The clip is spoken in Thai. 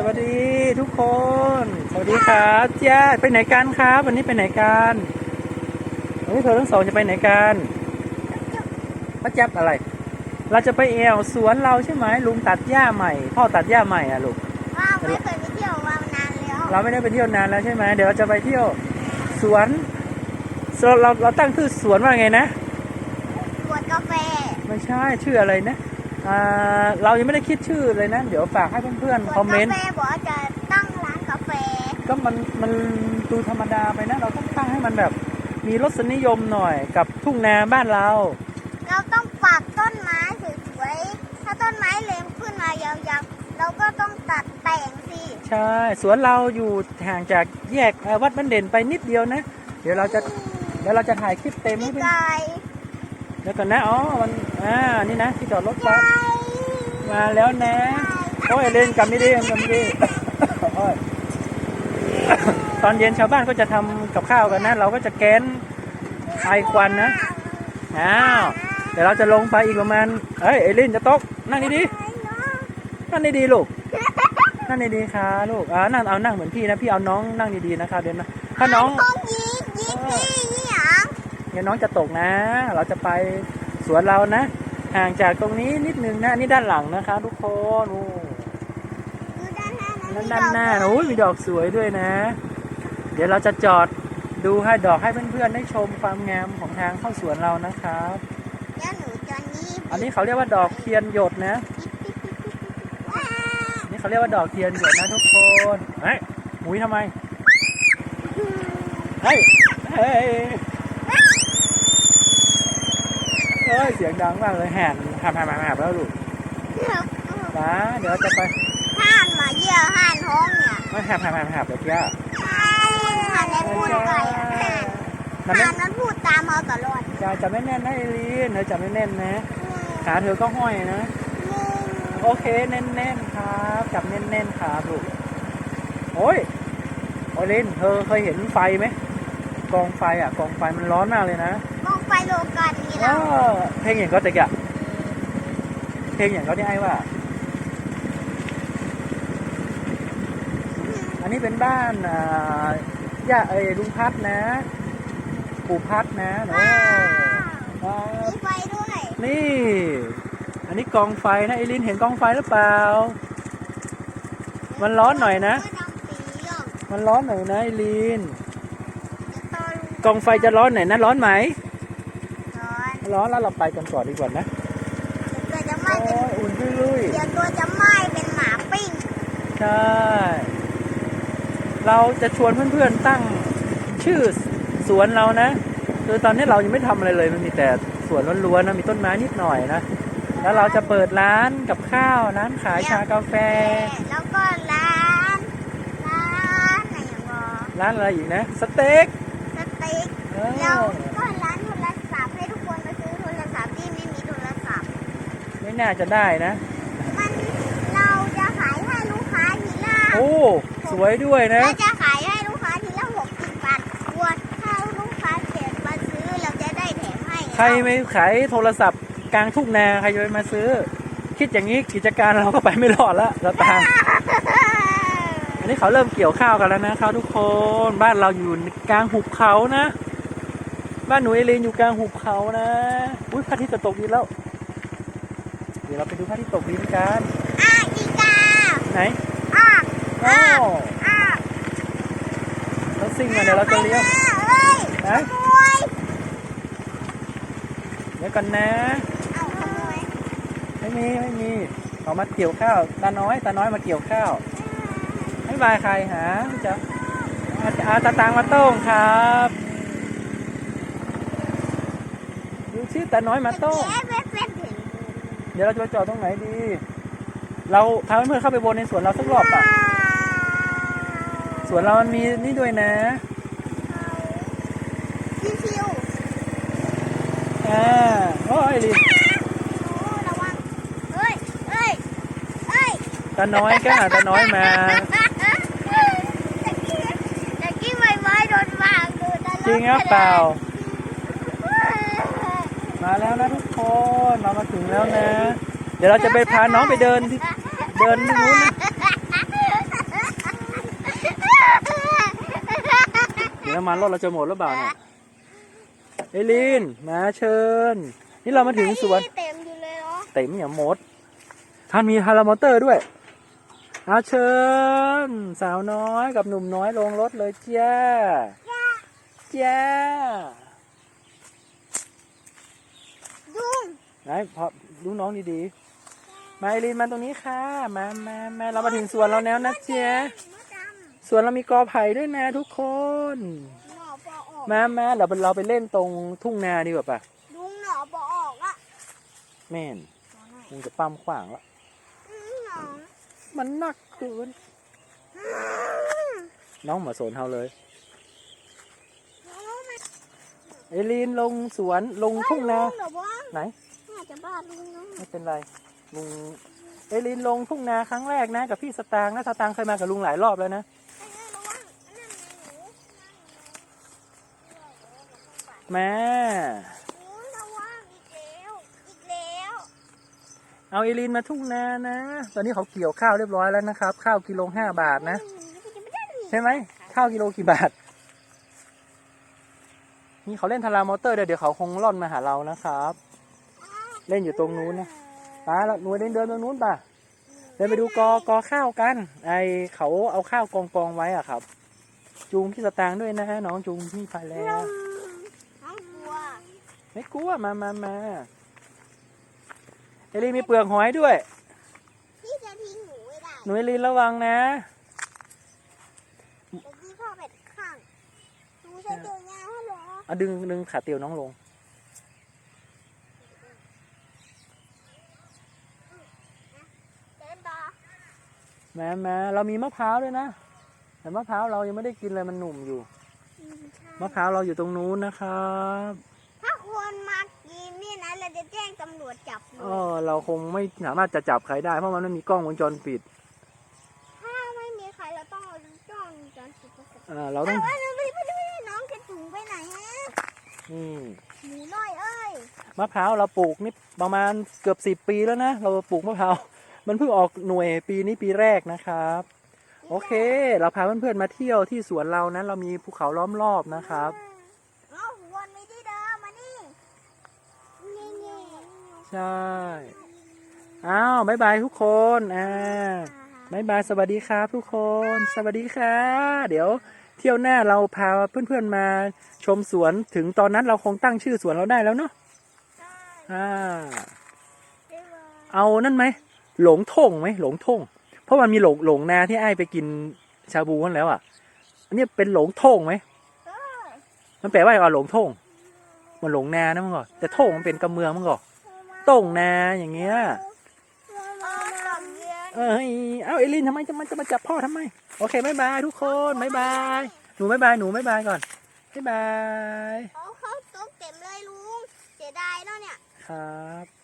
สวัสดีทุกคน สวัสดีครับญาติไปไหนกันครับ วันนี้ไปไหนกันวันนี้เธอทั้งสองจะไปไหนกันป้าแจ๊บอะไร เราจะไปแอวสวนเราใช่ไหมลุงตัดหญ้าใหม่ พ่อตัดหญ้าใหม่อะลูกว้าวไม่เคยไปเที่ยวมานานแล้ว เราไม่ได้ไปเที่ยวนานแล้วใช่ไหมเดี๋ยวเราจะไปเที่ยวสวนสวนเราเราตั้งชื่อสวนว่าไงนะขวดกาแฟไม่ใช่ชื่ออะไรนะอ่า เรายังไม่ได้คิดชื่อเลยนะ เดี๋ยวฝากให้เพื่อนๆขวดคอมเมนกาต์แฟบอกว่าจะตั้งร้านกาแฟ ก็มันมันดูธรรมดาไปนะ เราต้องตั้งให้มันแบบ มีรสนิยมหน่อยกับทุ่งนาบ้านเรา เราต้องปักต้นไม้สวยๆถ้าต้นไม้เล็มขึ้นมายาวๆเราก็ต้องตัดแต่งสิใช่สวนเราอยู่ห่างจากแยกเอ่อวัดบันเด่นไปนิดเดียวนะ เดี๋ยวเราจะเดี๋ยวเราจะถ่ายคลิปเต็มให้พี่เพื่อนไก่เดี๋ยวก่อนนะอ๋อมัน อ่า นี่นะที่จอดรถไก่ปั๊บมาแล้วนะ โอ้ยเล่นกันไม่ดีกันไม่ดีโอ้ยตอนเย็นชาวบ้านก็จะทำกับข้าวกันนะ เราก็จะแก๊นไอควันนะอ้าวเดี๋ยวเราจะลงไปอีกประมาณเอ้ยเอลินจะตกนั่งดีๆนั่งดีๆลูกนั่งดีๆค่ะลูกอ่านั่งเอานั่งเหมือนพี่นะพี่เอาน้องนั่งดีๆนะครับเดี๋ยวนะถ้าน้องต้องยีดยีดพี่นี่หยังเดี๋ยวน้องจะตกนะ เราจะไป สวนเรานะ ห่างจากตรงนี้นิดนึงนะอันนี่ด้านหลังนะคะ ทุกคนโอ้ดูด้านหน้านั่นด้านหน้านะโอ้ยมีดอกสวยด้วยนะ เดี๋ยวเราจะจอดดูให้ดอกให้เพื่อนๆได้ชมความงามของทางเข้าสวนเรานะครับเดี๋ยวหนูจะยีดอันนี้เขาเรียกว่าดอกเทียนหยดนะว้าอันนี่เขาเรียกว่าดอกเทียนหยดนะทุกคนเฮ้ยหมุยทำไมเฮ้ยเฮ้ย เฮ้ยเสียงดังมากเลยแห่นแหบแหบแหบแหบแล้วลูกนะเดี๋ยวเราจะไปห่านมาเยี่ยวห่านท้องเนี่ยไม่แหบแหบแหบแหบเดี๋ยวแกห่านในพูดไก่อะห่านมันไม่ห่านนั้นพูดตามเขาตลอดจะจะไม่แน่นนะเอลีนเธอจะไม่แน่นนะขาเธอก็ห้อยนะหนึ่งโอเคแน่นๆครับจับแน่นๆครับลูกโอ้ยโอลินเธอเคยเห็นไฟไหม กองไฟอะกองไฟมันร้อนมากเลยนะมองไฟโลกันนี่อ้าเราวเพลงอย่างก็ตะกะเพลงอย่างก็ที่ไอ้ว่า อันนี้เป็นบ้านอ่าย่าเอ้ยลุงพัดนะ ปู่พัดนะโอ้ว้าวมีไฟด้วยนี่ อันนี้กองไฟนะเอลินเห็นกองไฟหรือเปล่า มันร้อนหน่อยนะ ก็ดำปีอะมันร้อนหน่อยนะเอลินต อนกองไฟจะร้อนหน่อยนะร้อนไหม ร้อนร้อนแล้วเราไปกันก่อนดีกว่านะเดี๋ยวตัวจะไหม้โอ้เป็นยอุ่นลุยเดี๋ยวตัวจะไหม้เป็นหมาปิ้งๆใช่ เราจะชวนเพื่อนๆตั้งชื่อสวนเรานะคือตอนนี้เรายังไม่ทำอะไรเลยมันมีแต่สวนล้วนๆนะมีต้นไม้นิดหน่อยนะ แล้วเราจะเปิดร้านกับข้าวร้านขายชากาแฟ แล้วก็ร้านร้านไหนอย่างบอร้านอะไรอีกนะ สเต็กสเต็ก เอแล้วอก็ร้านโทรศัพท์ให้ทุกคนมาซื้อโทรศัพท์ที่ไม่มีโทรศัพท์ ไม่น่าจะได้นะ มันเราจะขายให้ลูกค้าทีละโอ้ สวยด้วยนะ เราจะขายให้ลูกค้าทีละหกสิบบาทขวดถ้าลูกค้าเขียนมาซื้อเราจะได้แถมให้ใครไม่ขายโทรศัพท์กลางทุ่งนาใครจะไปมาซื้อ คิดอย่างนี้กิจการเราก็ไปไม่รอดละเราตางอันนี้เขาเริ่มเกี่ยวข้าวกันแล้วนะครับทุกคนบ้านเราอยู่กลางหุบเขานะ บ้านหนูเอลีนอยู่กลางหุบเขานะ อุ้ยพระอาทิตย์จะตกดินแล้ว เดี๋ยวเราไปดูพระอาทิตย์ตกดินกันอะอีกาไหนอะโอ้อะเราซิ่งมาเดี๋ยวเราจะเลี้ยวเอ้ยนะขโมยเดี๋ยวกันนะเอาขโมยไม่มีไม่มีเขามาเกี่ยวข้าวตาน้อยตาน้อยมาเกี่ยวข้าวไม่บายใครหาไม่จะอาอาตาตังมาโต้งครับดู ชื่อตาน้อยมาโต้งเอ๊ะเว็บเว็บถึงเดี๋ยวเราจะไปจอดตรงไหนดี เราพาเพื่อนๆเข้าไปวนในสวนเราสักรอบอะสวนเรามันมีนี่ด้วยนะชิวชิวอ่าโอ้ยลินๆโอ้ระวังเฮ้ยเฮ้ยเฮ้ยตาน้อยก็หาตาน้อยมาตะกี้ตะกี้ใบไม้โดนวางดูตลอดจริงหรือเปล่า มาแล้วนะทุกคนเรามาถึงแล้วนะ เดี๋ยวเราจะไปพาน้องไปเดินเดินนู้นนะเดี๋ยวมันรถเราจะหมดหรือเปล่าเนี่ยเอลินมาเชิญ นี่เรามาถึงสวนเต็มอยู่เลยเหรอเต็มอย่าหมดท่านมีฮารามอเตอร์ด้วยอาเชิญ สาวน้อยกับหนุ่มน้อยลงรถเลยเจ้าเจ้า ไหนพอดูน้องดีๆ มาเอลินมาตรงนี้ค่ะ มามามาเรามาถึงสวนเราแล้วนะเจ๊ะมะดสวนเรามีกอไผ่ด้วยนะทุกคนำหน่อปอออกมามาเราไปเราไปเล่นตรงทุ่งนาดีกว่าปะลุงหน่อปอออกอะแม่นมึงจะปั้มขวางละอืมหน่อมันหนักเกินน้องหมาสนเฮาเลยเอลินลงสวนลงทุ่งนาเดี๋ยวบ้างไหน น่าจะบ้าลุงนะไม่เป็นไรลุงเอลินลงทุ่งนาครั้งแรกนะกับพี่สตางค์นะสตางค์เคยมากับลุงหลายรอบแล้วนะไอ้เนี่ยระวังอันนั่นไงหนูแม่หนูระวังอีกแล้วอีกแล้วเอาเอลินมาทุ่งนานะ ตอนนี้เขาเกี่ยวข้าวเรียบร้อยแล้วนะครับ ข้าวกิโลห้าบาทนะ ใช่ไหม ข้าวกิโลกี่บาท นี่เขาเล่นทารามอเตอร์เดี๋ยวเดี๋ยวเขาคงล่อนมาหาเรานะครับ เล่นอยู่ตรงนู้นนะป้าแล้วหนูเดินเดินตรงนู้นป่ะเดินไปดูกอกอข้าวกัน ไอเขาเอาข้าวกองกองๆไว้อะครับ จูงพี่สตางค์ด้วยนะน้องจูงพี่ไปแล้วน้องกลัวไม่กลัวมามามาเอลีมีเปลือกหอยด้วยพี่จะทิ้งหนูไม่ได้หนูเอลีระวังนะเดี๋ยวพี่พ่อเป็ดข้างหนูจะเจอยาเหรอเอาดึงดึงขาเตียวน้องลง เดินต่อ แม่แม่เรามีมะพร้าวด้วยนะ แต่มะพร้าวเรายังไม่ได้กินเลยมันหนุ่มอยู่อืมใช่มะพร้าวเราอยู่ตรงนู้นนะครับ ถ้าคนมากินนี่นะเราจะแจ้งตำรวจจับเลเอยอเราคงไม่สามารถจะจับใครได้เพราะมันไม่มีกล้องวงจรปิด ถ้าไม่มีใครเราต้องเอากล้องวงจรปิดมาจับเออเราต้องเอาเอาไปไปไปน้องจะถุงไปไหนฮะนี่หมูน้อยเอ้ยมะพร้าวเราปลูกนี่ประมาณเกือบสิบปีแล้วนะเราปลูกมะพร้าว มันเพิ่งออกหน่วยปีนี้ปีแรกนะครับ โอเค เราพาเพื่อนๆมาเที่ยวที่สวนเรานะเรามีภูเขาล้อมรอบนะครับ เอาวนไปที่เดิมมานี่นี่นี่ใช่อ้าวบายบายทุกคนอ่าบายบายสวัสดีครับ ทุกคน สวัสดีค่ะ เดี๋ยวเที่ยวหน้าเราพาเพื่อนๆมาชมสวนถึงตอนนั้นเราคงตั้งชื่อสวนเราได้แล้วเนาะใช่อ่าบ๊ายบายเอานั่นไหม หลงท่งไหมหลงท่งเพราะมันมีหลงหลงนาที่ไอ้ายไปกินชาบูกันแล้วอะอันนี้เป็นหลงท่งไหมเออมันแปลว่าอะไรวะหลงท่งมันหลงนานะมึงก่อนแต่ท่งมันเป็นกำเมืองมึงก่อนต้งนาอย่างเงี้ยเอาสำเนียงเอ้ยเอาเอลินทำไมจะมันจะมาจับพ่อทำไม โอเคบายบายทุกคนบายบายหนูบายบายหนูบายบายก่อนบายบายเอาเข้าโต๊ะเต็มเลยลุงเสียดายเนาะเนี่ย ครับ